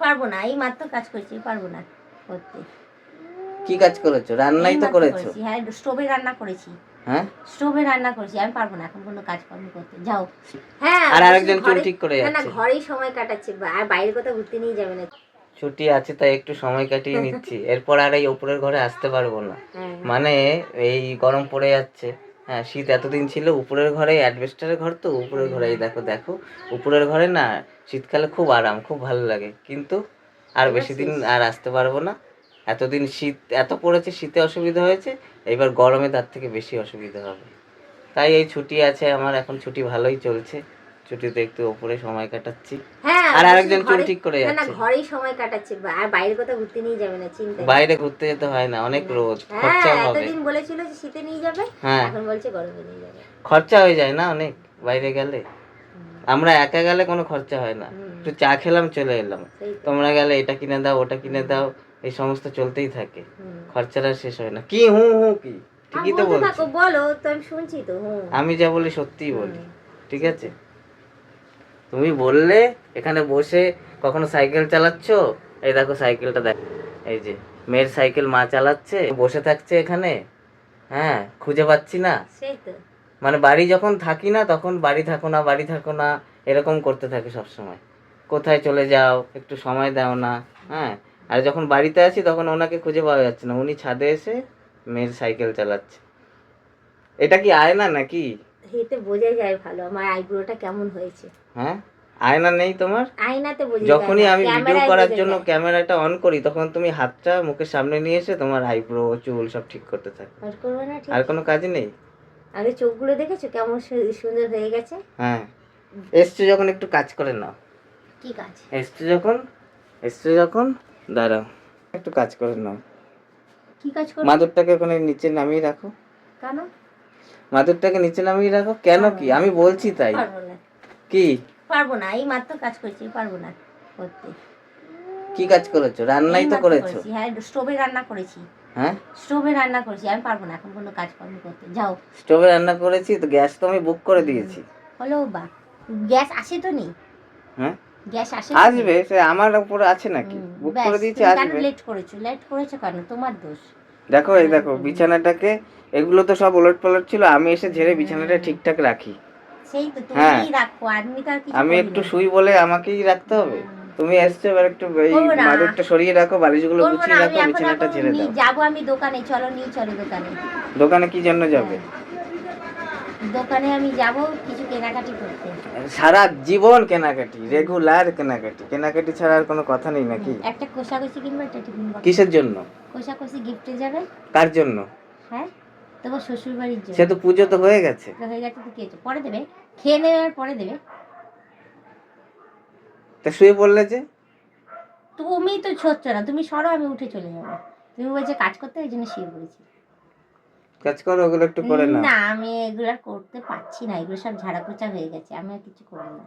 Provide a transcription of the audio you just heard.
পারব না এই মাত্র কাজ করছি পারব না করতে। কি কাজ করেছ? রান্নাই তো করেছ? হ্যাঁ স্টোভে রান্না করেছি। হ্যাঁ? স্টোভে রান্না করেছি আমি পারব না এখন কোনো কাজকর্ম করতে। যাও। হ্যাঁ আর আরেকজন চুল ঠিক করে না না ঘরেই সময় কাটাচ্ছে আর বাইরে কোথাও ঘুরতে নিয়ে যাবে না। ছুটি আছে তাই একটু সময় কাটিয়ে নিচ্ছি। এরপর আর এই উপরের ঘরে আসতে পারব না। হ্যাঁ। মানে এই গরম পড়ে যাচ্ছে। হ্যাঁ শীত এতদিন ছিল, উপরের ঘরে অ্যাডভেস্টারের ঘর তো, উপরের ঘরে এই দেখো দেখো। উপরের ঘরে না, শীতকালে খুব আরাম, খুব ভালো লাগে। কিন্তু আর বেশি দিন আর আসতে পারব না। এতদিন শীত, এত পড়েছে, শীতে অসুবিধা হয়েছে, এবার গরমে তার থেকে বেশি অসুবিধা হবে। তাই এই ছুটি আছে আমার, এখন ছুটি ভালোই চলছে। ছুটিতে একটু ওপরে সময় কাটাচ্ছি। হ্যাঁ আর আরেকজন চুল ঠিক করে না না যাচ্ছে। ঘরেই সময় কাটাচ্ছে আর বাইরে কোথাও ঘুরতে নিয়ে যাবে না চিন্তা বাইরে ঘুরতে যেতে হয় না অনেক রোদ হ্যাঁ খরচা হবে। এতদিন বলেছিল যে শীতে নিয়ে যাবে হ্যাঁ। এখন বলছে গরমে নিয়ে যাবে। খরচা হয়ে যায় না অনেক বাইরে গেলে? আমরা একা গেলে কোনো খরচা হয় না। একটু চা খেলাম চলে এলাম। তোমরা গেলে এটা কিনে দাও ওটা কিনে দাও এই সমস্ত চলতেই থাকে। খরচাটা শেষ হয় না। কি হুঁ হুঁ কি? ঠিকই তো বলছি। বলো তো আমি শুনছি তো আমি যা বলি সত্যিই বলি ঠিক আছে? তুমি বললে এখানে বসে কখনো সাইকেল চালাচ্ছ? এই দেখো সাইকেলটা দেখ। এই যে মেয়ের সাইকেল মা চালাচ্ছে বসে থাকছে এখানে। হ্যাঁ খুঁজে পাচ্ছি না। মানে বাড়ি যখন থাকি না তখন বাড়ি থাকো না বাড়ি থাকো না এরকম করতে থাকে সব সময় কোথায় চলে যাও একটু সময় দাও না হ্যাঁ। আর যখন বাড়িতে আছি তখন ওনাকে খুঁজে পাওয়া যাচ্ছে না। উনি ছাদে এসে মেয়ের সাইকেল চালাচ্ছে। এটা কি আয়না নাকি? এতে বোঝা যায় ভালো আমার আইব্রোটা কেমন হয়েছে। হ্যাঁ? আয়না নেই তোমার? আয়নাতে বোঝা যায় যখনই আমি ভিডিও করার জন্য ক্যামেরাটা অন করি তখন তুমি হাতটা মুখের সামনে নিয়ে এসে তোমার আইব্রো চুল সব ঠিক করতে থাকো আর করবে না ঠিক। আর কোনো কাজ নেই? আগে চোখগুলো দেখেছ কেমন সুন্দর হয়ে গেছে? হ্যাঁ। এসছো যখন একটু কাজ করে নাও। কি কাজ? এসছো যখন এসছো যখন দাঁড়াও একটু কাজ করে নাও। কি কাজ করবে? মাদুরটাকে ওখানে নিচে নামিয়ে রাখো। কেন? মাদুরটাকে নিচে নামিয়ে রাখো? কেন কি? আমি বলছি তাই। পারব না। কি? পারব না। এই মাত্র কাজ করছি পারব না করতে। কি কাজ করেছ? রান্নাই তো করেছ? হ্যাঁ স্টোভে রান্না করেছি। হ্যাঁ? স্টোভে রান্না করেছি। আমি পারব না এখন কোনো কাজকর্ম করতে। যাও। স্টোভে রান্না করেছি তো গ্যাস তো আমি বুক করে দিয়েছি। হলো বা। গ্যাস আসে তো নেই হ্যাঁ? গ্যাস আসে আসবে সে আমার উপরে আছে নাকি? বুক করে দিয়েছি আসবে। লেট করেছ? লেট করেছ কেন? তোমার দোষ। দেখো এই দেখো বিছানাটাকে এগুলো তো সব ওলট পালট ছিল আমি এসে ঝেড়ে বিছানাটা ঠিকঠাক রাখি। হ্যাঁ। রাখো আমি একটু শুই বলে আমাকেই রাখতে হবে। তুমি এসছো এবার একটু এই মাদুরটা সরিয়ে রাখো বালিশগুলো গুছিয়ে রাখো বিছানাটা ঝেড়ে দাও। যাব আমি দোকানে চলো নিয়ে চলো দোকানে। দোকানে কি জন্য যাবে? দোকানে আমি যাব কিছু কেনাকাটি করতে। সারা জীবন কেনাকাটি রেগুলার কেনাকাটি। কেনাকাটি ছাড়া আর কোনো কথা নেই নাকি? একটা কোষাকষি কিনবো একটা টিফিন কিসের জন্য? কোষাকষি গিফটে যাবে। কার জন্য? হ্যাঁ। তোমার শ্বশুর বাড়ির জন্য। সে তো পুজো তো হয়ে গেছে। হয়ে গেছে তো কি হয়েছে? পরে দেবে। খেয়ে নেবে আর পরে দেবে। তা শুয়ে পড়লে যে? তুমি তো ছোট্ট না তুমি সরো আমি উঠে চলে যাব। তুমি বলছে কাজ করতে ওই জন্য শুয়ে পড়েছি। কাজ করো ওগুলো একটু করে নাও। না আমি এগুলো করতে পারছি না এগুলো সব ঝাড়া পোছা হয়ে গেছে আমি আর কিছু করব না।